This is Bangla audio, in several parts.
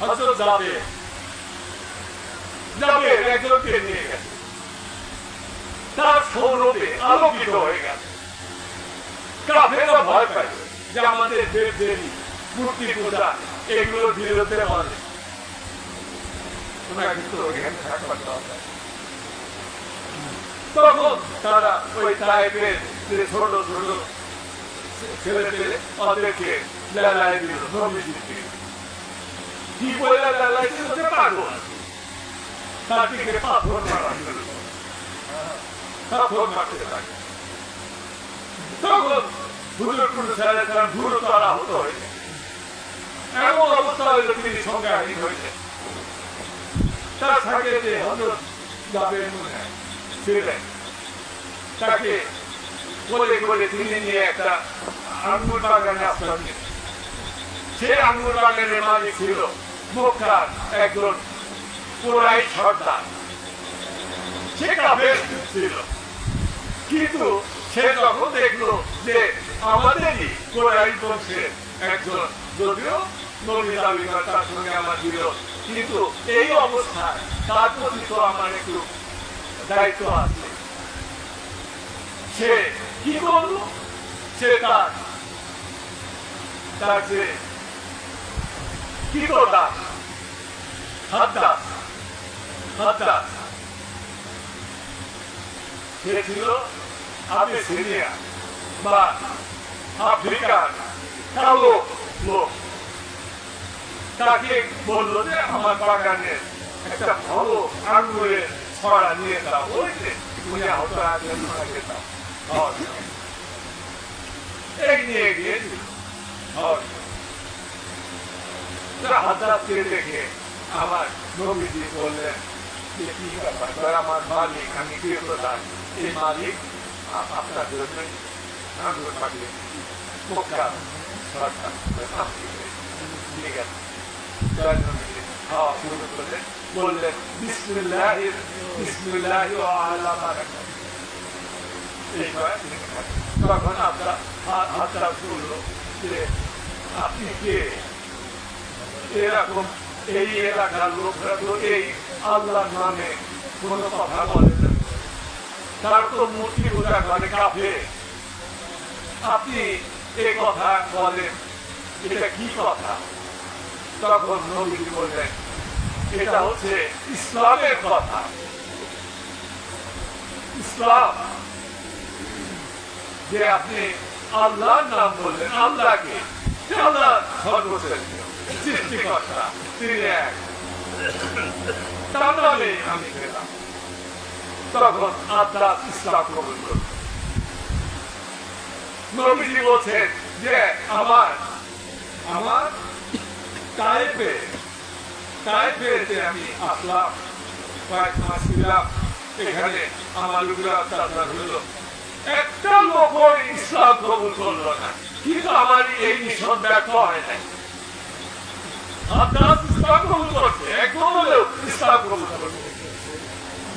হজরত যাবে যাবে একজনকে নিয়ে গেছে তার সৌরভে আলোকিত হয়ে গেছে কাফেরা ভয় পায় যে আমাদের দেব দেবী মূর্তি পূজা এগুলো বিরোধে বলে তোমরা কিন্তু এখানে থাকবার দরকার তখন তারা ওই টাইপের যে ছোট ছোট ছেলে ছেলে ওদেরকে দিল কি বলে লেলাই দিল যে পাগল? তার দিকে পাথর মারা করল। পাথর মারতে থাকে। তখন হুজুর কোন ছেলে ছেলে তারা হতো হয়েছে। এমন অবস্থা হইল তিনি সংজ্ঞাহীন হয়েছে তার থাকে যে হজরত যাবে ছিলেন তাকে বলে বলে তিনি নিয়ে একটা আঙ্গুর বাগানে আসতেন সে আঙ্গুর বাগানের মালিক ছিল মুখার একজন পুরাই সর্দার। সে কাফের ছিল। কিন্তু সে যখন দেখল যে আমাদেরই কোরআন বংশের একজন যদিও নবী তার সঙ্গে আমার বিরোধ কিন্তু এই অবস্থায় তার প্রতি তো আমার একটু দায়িত্ব আছে। সে কি করল? সে তার তার যে কি করলা হাদ্দা হাদ্দা সে ছিল আবিসিনিয়া বা আফ্রিকার কালো লোক তাকে বলল যে আমার বাগানে একটা ভালো আঙ্গুরের ছড়া নিয়ে দাও ওই যে তুমি হয়তো আগে তোমাকে দাও। এই নিয়ে গিয়ে দিল। হ্যাঁ। তারা হাজারকে দেখে আমার নবীজি বললেন যে কি ব্যাপার তার আমার মালিক আমি কীর্তদার এই মালিক আ- আপনার জন্য আঙ্গুর পাঠিয়ে মুখটা সরকার ঠিক আছে জয় নবীজি। হ্যাঁ, শুরু করলেন বললেন বিসমিল্লাহ বিসমিল্লাহ আলা বারাকাত এই কয়ে তিনি খান। তখন আপনার হাতটা শুনলো যে আপনি কে এরকম এই এলাকার লোকরা তো এই আল্লাহর নামে কোনো কথা বলে তার তো মূর্তি পূজা করে কাফে আপনি এই কথা বলেন, এটা কি কথা? তখন নবীজি বললেন, এটা হচ্ছে ইসলামের কথা। ইসলাম, যে আপনি আল্লাহর নাম বললেন, আল্লাহকে সৃষ্টিকর্তা তিনি এক তার নামে আমি পেলাম তখন আল্লাহ ইসলাম কবুল আমার আমার টাইপে টাইপেতে আমি একটা লোক ইসলাম কবুল করল না কিন্তু আমার এই মিশন ব্যর্থ হয় নাই। আপনার ইসলাম কবুল করছে, একদম হলেও ইসলাম কবুল করছে।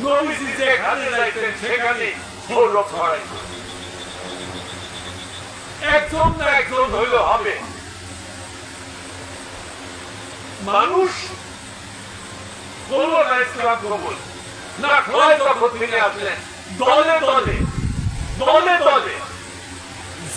নবীজি যেখানে যাইতেন সেখানে একজন না একজন হইল হবে। মানুষ করল না ইসলাম কবুল না হয় তখন তিনি আসলেন। দলে দলে দলে দলে।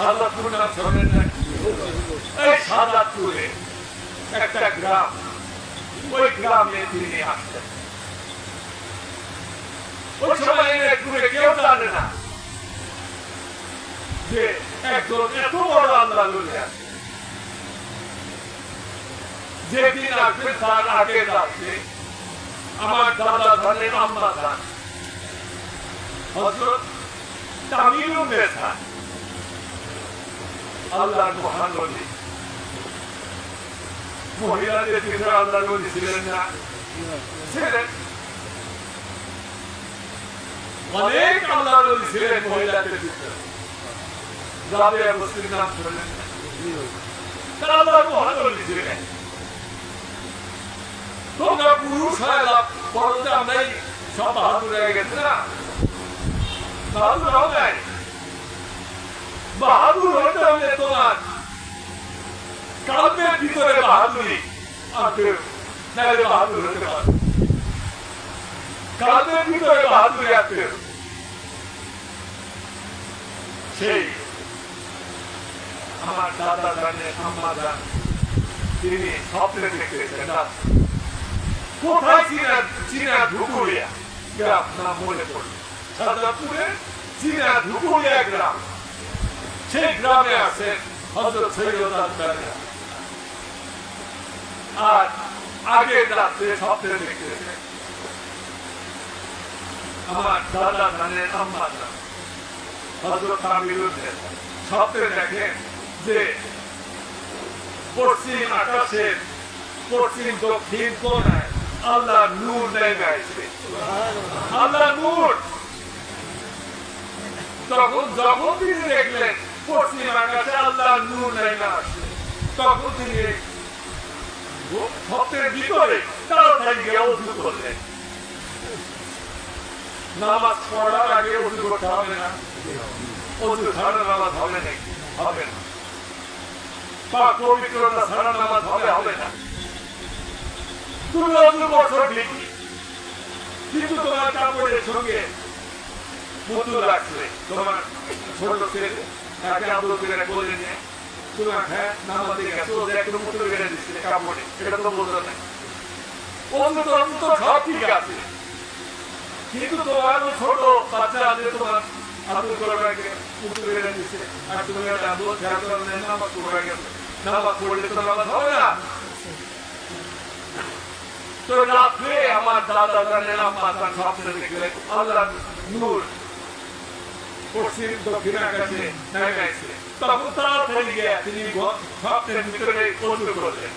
সাদাতপুর শোনেন না সাদাতপুরে একটা গ্রাম। ওই কেউ জানে যে একজন এত বড় আল্লাহ যেদিন আসবে তার আগে রাত্রে আমার দাদা ধানের আম্মা ধান হজরত তামিলুম নেতা আল্লাহর মহান নবী। মহিলাদের ভিতরে আল্লাহ নবী ছিলেন না। ছিলেন। অনেক আল্লাহ নবী ছিলেন মহিলাদের ভিতরে। রাবেয়া মুসলিম নাম শুনলেন তারা তোমরা পুরুষ হয়ে লাভ আমরাই সব বাহাদুর হয়ে গেছে না? বাহাদুর নাই। বাহাদুর হতে হলে তোমার। কালবের ভিতরে বাহাদুরি। আনতে হবে। বাহাদুর হতে পারবে। কালবের ভিতরে বাহাদুরি আনতে সেই আমার দাদা জানে, আম্মা জান, তিনি স্বপ্নে দেখতেছেন, না? কোথায় চীনা চীনা ধুকুরিয়া গ্রাম নাম মনে পড়ল সাজাপুরে চীনা ধুকুরিয়া গ্রাম। সেই গ্রামে আছেন হজরত সৈয়দ আর আগের রাত্রে স্বপ্নে দেখতেছেন আমার দাদা জানেন আম্মা হজরত আমিরুদ্দিন স্বপ্নে দেখেন যে পশ্চিম আকাশের পশ্চিম দক্ষিণ কোনায় আল্লাহ নূর নেমে আসবে আল্লাহ নূর তখন যখন তিনি দেখলেন পশ্চিম আকাশে আল্লাহ নূর নেমে আসবে তখন তিনি ভক্তের ভিতরে তাড়াতাড়ি গিয়ে উজু করলেন। নামাজ পড়ার আগে উজু করতে হবে না। উজু ছাড়া নামাজ হবে নাকি হবে না। পাক পবিত্রতা ছাড়া নামাজ হবে হবে না। তুমি পুতুল রাখলে তোমার ছোট ছেলে তাকে আদর করে বলে নিয়ে হ্যাঁ নামাজে গেছো ওদের একটু পুতুল বেড়ে দিচ্ছে কাপড়ে। এটা তো সব ঠিক আছে। কিন্তু তোমার ছোট বাচ্চা আছে, তোমার বেড়ে দিচ্ছে আর তুমি খেয়াল করে নামাজ পড়ে গেছে। নামাজ পড়লে তো নামাজ হবে না। তো রাত্রে আমার দাদা জানেন আম্মা তার স্বপ্নে আল্লাহ নূর। পশ্চিম দক্ষিণ আকাশে তখন তাড়াতাড়ি গিয়ে তিনি স্বপ্নের ভিতরে অজু করলেন।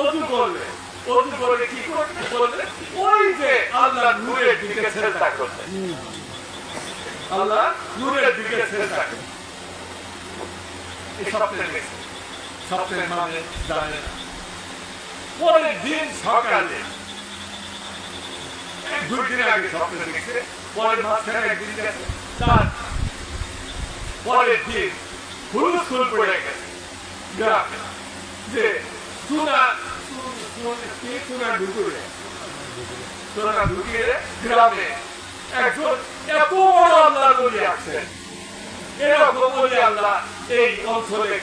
অজু করলেন। অজু করে কি করলেন? ওই যে আল্লাহ নূরের দিকে চেষ্টা করলেন। আল্লাহ নূরের দিকে চেষ্টা করলেন। এই স্বপ্নের স্বপ্নের মানে জানে। না পরের দিন সকালে দুই দিন আগে স্বপ্নে দেখছে, পরের মাঝখানে একদিন গেছে, তার পরের দিন হুলস্থুল পড়ে গেছে। যে চুনা কি চুনা ঢুকুরে চুনা ঢুকিয়ে গ্রামে একজন এত বড় আল্লাহ বলি আছেন এরকম বলি আল্লাহ এই অঞ্চলে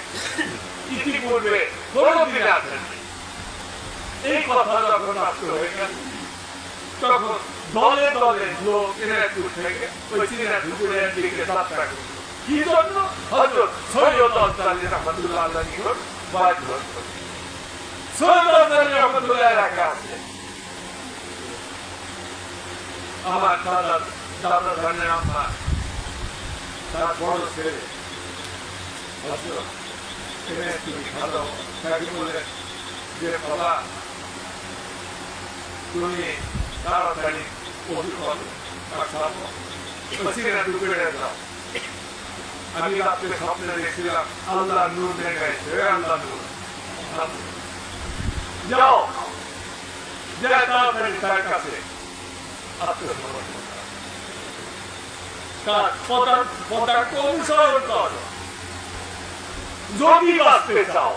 ইতিপূর্বে কোনদিন আছেন এই কথা যখন আসতে হয়ে গেল তখন দলে দলে লোক এনায়তুর থেকে, ওই চিনা ঢুকুরের দিকে যাত্রা করল কি জন্য? হজরত সৈয়দ আলী রহমতুল্লাহ নিকট বাজ সৈয়দ আলী রহমতুল্লাহ রাখা আছে। আমার দাদা দাদা জানেন আম্মা, তার বড় ছেলে। হজরত ভালো যে, বাবা, তুমি তাড়াতাড়ি অজু করো পসিনা ডুবে দাও আমি রাত্রে স্বপ্নে দেখছিলাম আল্লাহ নূর নেমে গেছে হে আল্লাহ নূর যাও যা তাড়াতাড়ি তার কাছে আত্মসমর্পণ করো। তার পদার্থ পদার্থ অনুসরণ করো যদি বাঁচতে চাও